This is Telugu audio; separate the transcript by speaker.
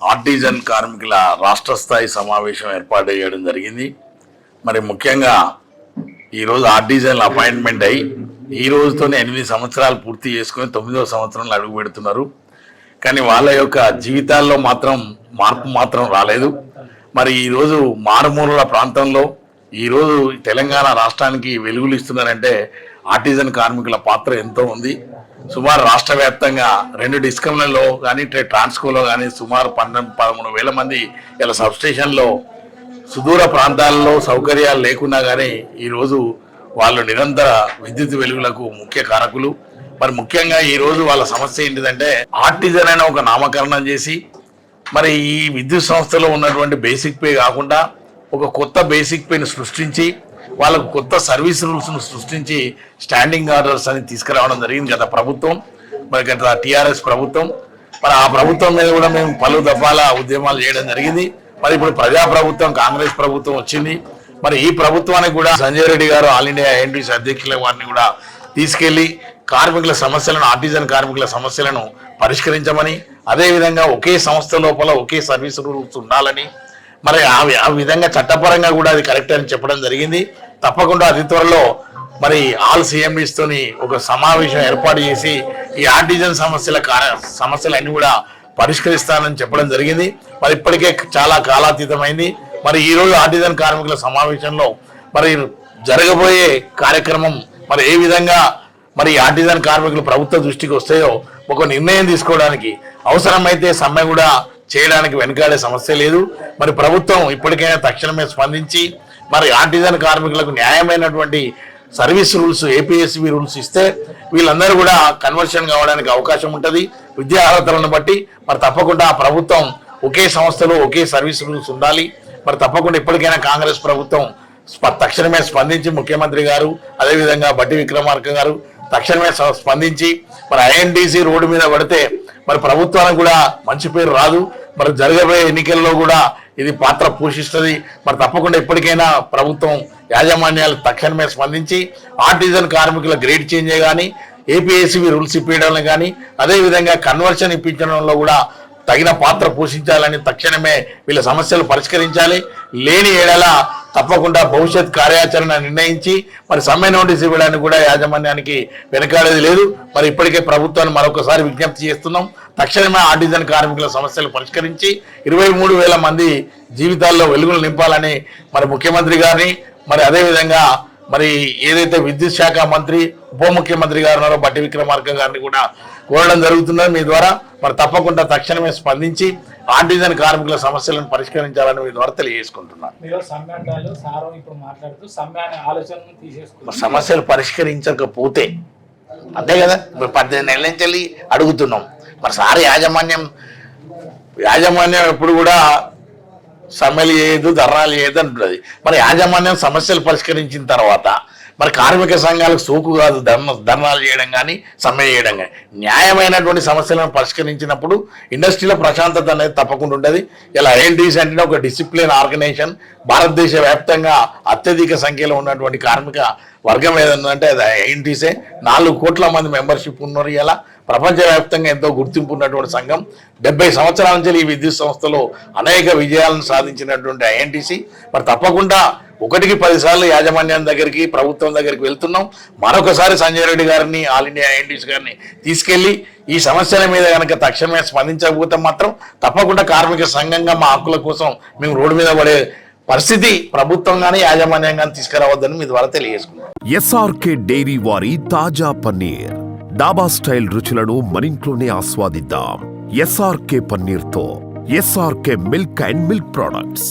Speaker 1: ఆర్టిజన్ కార్మికుల రాష్ట్ర స్థాయి సమావేశం ఏర్పాటు చేయడం జరిగింది. మరి ముఖ్యంగా ఈరోజు ఆర్టిజన్లు అపాయింట్మెంట్ అయ్యి ఈ రోజుతోనే ఎనిమిది సంవత్సరాలు పూర్తి చేసుకొని తొమ్మిదవ సంవత్సరంలో అడుగు పెడుతున్నారు. కానీ వాళ్ళ యొక్క జీవితాల్లో మాత్రం మార్పు మాత్రం రాలేదు. మరి ఈరోజు మారుమూల ప్రాంతంలో ఈరోజు తెలంగాణ రాష్ట్రానికి వెలుగులు ఇస్తున్నారంటే ఆర్టిజన్ కార్మికుల పాత్ర ఎంతో ఉంది. సుమారు రాష్ట్ర వ్యాప్తంగా రెండు డిస్కంలలో కానీ ట్రాన్స్కోలో కానీ సుమారు పన్నెండు పదమూడు వేల మంది ఇలా సబ్స్టేషన్లో సుదూర ప్రాంతాల్లో సౌకర్యాలు లేకున్నా కానీ ఈరోజు వాళ్ళు నిరంతర విద్యుత్ వెలుగులకు ముఖ్య కారకులు. మరి ముఖ్యంగా ఈరోజు వాళ్ళ సమస్య ఏంటిదంటే ఆర్టిజన్ అనే ఒక నామకరణం చేసి మరి ఈ విద్యుత్ సంస్థలో ఉన్నటువంటి బేసిక్ పే కాకుండా ఒక కొత్త బేసిక్ పేని సృష్టించి వాళ్ళకు కొత్త సర్వీస్ రూల్స్ను సృష్టించి స్టాండింగ్ ఆర్డర్స్ అని తీసుకురావడం జరిగింది గత ప్రభుత్వం మరి గత టీఆర్ఎస్ ప్రభుత్వం. మరి ఆ ప్రభుత్వం మీద కూడా మేము పలు దఫాల ఉద్యమాలు చేయడం జరిగింది. మరి ఇప్పుడు ప్రజా ప్రభుత్వం కాంగ్రెస్ ప్రభుత్వం వచ్చింది. మరి ఈ ప్రభుత్వానికి కూడా సంజయ్ రెడ్డి గారు ఆల్ ఇండియా ఎన్టీసీ అధ్యక్షుల వారిని కూడా తీసుకెళ్ళి కార్మికుల సమస్యలను ఆర్టిజన్ కార్మికుల సమస్యలను పరిష్కరించమని అదేవిధంగా ఒకే సంస్థ లోపల ఒకే సర్వీస్ రూల్స్ ఉండాలని మరి ఆ వి- ఆ విధంగా చట్టపరంగా కూడా అది కరెక్ట్ అని చెప్పడం జరిగింది. తప్పకుండా అతి త్వరలో మరి ఆల్ సిఎంఈస్తోని ఒక సమావేశం ఏర్పాటు చేసి ఈ ఆర్టిజన్ సమస్యల సమస్యలన్నీ కూడా పరిష్కరిస్తానని చెప్పడం జరిగింది. మరి ఇప్పటికే చాలా కాలాతీతమైంది. మరి ఈ రోజు ఆర్టిజన్ కార్మికుల సమావేశంలో మరి జరగబోయే కార్యక్రమం మరి ఏ విధంగా మరి ఆర్టిజన్ కార్మికులు ప్రభుత్వ దృష్టికి వస్తాయో ఒక నిర్ణయం తీసుకోవడానికి అవసరమైతే సమ్మె కూడా చేయడానికి వెనుకాడే సమస్య లేదు. మరి ప్రభుత్వం ఇప్పటికైనా తక్షణమే స్పందించి మరి ఆర్టిజన్ కార్మికులకు న్యాయమైనటువంటి సర్వీస్ రూల్స్ ఏపీఎస్బి రూల్స్ ఇస్తే వీళ్ళందరూ కూడా కన్వర్షన్ కావడానికి అవకాశం ఉంటుంది. విద్యా అర్హతలను బట్టి మరి తప్పకుండా ఆ ప్రభుత్వం ఒకే సంస్థలో ఒకే సర్వీస్ రూల్స్ ఉండాలి. మరి తప్పకుండా ఇప్పటికైనా కాంగ్రెస్ ప్రభుత్వం తక్షణమే స్పందించి ముఖ్యమంత్రి గారు అదేవిధంగా బట్టి విక్రమార్క గారు తక్షణమే స్ప- స్పందించి మరి ఐఎన్డీసీ రోడ్డు మీద పడితే మరి ప్రభుత్వానికి కూడా మంచి పేరు రాదు. మరి జరగబోయే ఎన్నికల్లో కూడా ఇది పాత్ర పోషిస్తుంది. మరి తప్పకుండా ఇప్పటికైనా ప్రభుత్వం యాజమాన్యాలు తక్షణమే స్పందించి ఆర్టిజన్ కార్మికుల గ్రేడ్ చేంజ్ కానీ ఏపీఎస్సీవి రూల్స్ ఇప్పించడంలో కానీ అదేవిధంగా కన్వర్షన్ ఇప్పించడంలో కూడా తగిన పాత్ర పోషించాలని తక్షణమే వీళ్ళ సమస్యలు పరిష్కరించాలి. లేని ఏడల తప్పకుండా భవిష్యత్ కార్యాచరణ నిర్ణయించి మరి సమ్మె నోటీస్ ఇవ్వడానికి కూడా యాజమాన్యానికి వెనకాడేది లేదు. మరి ఇప్పటికే ప్రభుత్వాన్ని మరొకసారి విజ్ఞప్తి చేస్తున్నాం. తక్షణమే ఆర్టిజన్ కార్మికుల సమస్యలు పరిష్కరించి ఇరవై మూడు వేల మంది జీవితాల్లో వెలుగులు నింపాలని మరి ముఖ్యమంత్రి గారిని మరి అదేవిధంగా మరి ఏదైతే విద్యుత్ శాఖ మంత్రి ఉప ముఖ్యమంత్రి గారు ఉన్నారో బట్టి విక్రమార్క గారిని కూడా కోరడం జరుగుతున్నది. మీ ద్వారా మరి తప్పకుండా తక్షణమే స్పందించి ఆర్టిజన్ కార్మికుల సమస్యలను పరిష్కరించాలని మీ ద్వారా తెలియజేసుకుంటున్నాను. సమస్యలు పరిష్కరించకపోతే అంతే కదా? ఇప్పుడు పద్దెనిమిది నెలల నుంచి వెళ్ళి అడుగుతున్నాం. మరి సార్ యాజమాన్యం యాజమాన్యం ఎప్పుడు కూడా సమ్మెలు చేయదు ధర్నాలు చేయదు అంటున్నది. మరి యాజమాన్యం సమస్యలు పరిష్కరించిన తర్వాత మరి కార్మిక సంఘాలకు సోకు కాదు ధర్మ ధర్నాలు చేయడం కానీ సమ్మె చేయడం కానీ. న్యాయమైనటువంటి సమస్యలను పరిష్కరించినప్పుడు ఇండస్ట్రీలో ప్రశాంతత అనేది తప్పకుండా ఉంటుంది. ఇలా ఐఎన్టీసీ అంటే ఒక డిసిప్లిన్ ఆర్గనైజేషన్ భారతదేశ వ్యాప్తంగా అత్యధిక సంఖ్యలో ఉన్నటువంటి కార్మిక వర్గం ఏదన్నంటే అది ఐఎన్టీసే నాలుగు కోట్ల మంది మెంబర్షిప్ ఉన్నారు ఇలా. ప్రపంచవ్యాప్తంగా ఎంతో గుర్తింపు ఉన్నటువంటి సంఘం. డెబ్బై సంవత్సరాల నుంచి ఈ విద్యుత్ సంస్థలో అనేక విజయాలను సాధించినటువంటి ఐఎన్టీసీ మరి తప్పకుండా ఒకటికి పదిసార్లు యాజమాన్యం దగ్గరికి ప్రభుత్వం దగ్గరికి వెళ్తున్నాం. మరొకసారి సంజయ్ రెడ్డి గారిని ఆల్ ఇండియా ఐఎన్టీస్ గారిని తీసుకెళ్ళి ఈ సమస్యల మీద కనుక తక్షణమే స్పందించకపోతే మాత్రం తప్పకుండా కార్మిక సంఘంగా మా హక్కుల కోసం మేము రోడ్డు మీద పడే పరిస్థితి ప్రభుత్వం కానీ యాజమాన్యం కానీ తీసుకురావద్దని మీ ద్వారా తెలియజేసుకున్నాం
Speaker 2: ఎస్ఆర్కే డైరీ వారి తాజా పన్నీర్. డాబా స్టైల్ రుచులను మరింట్లోనే ఆస్వాదిద్దాం. SRK పన్నీర్తో SRK milk and milk products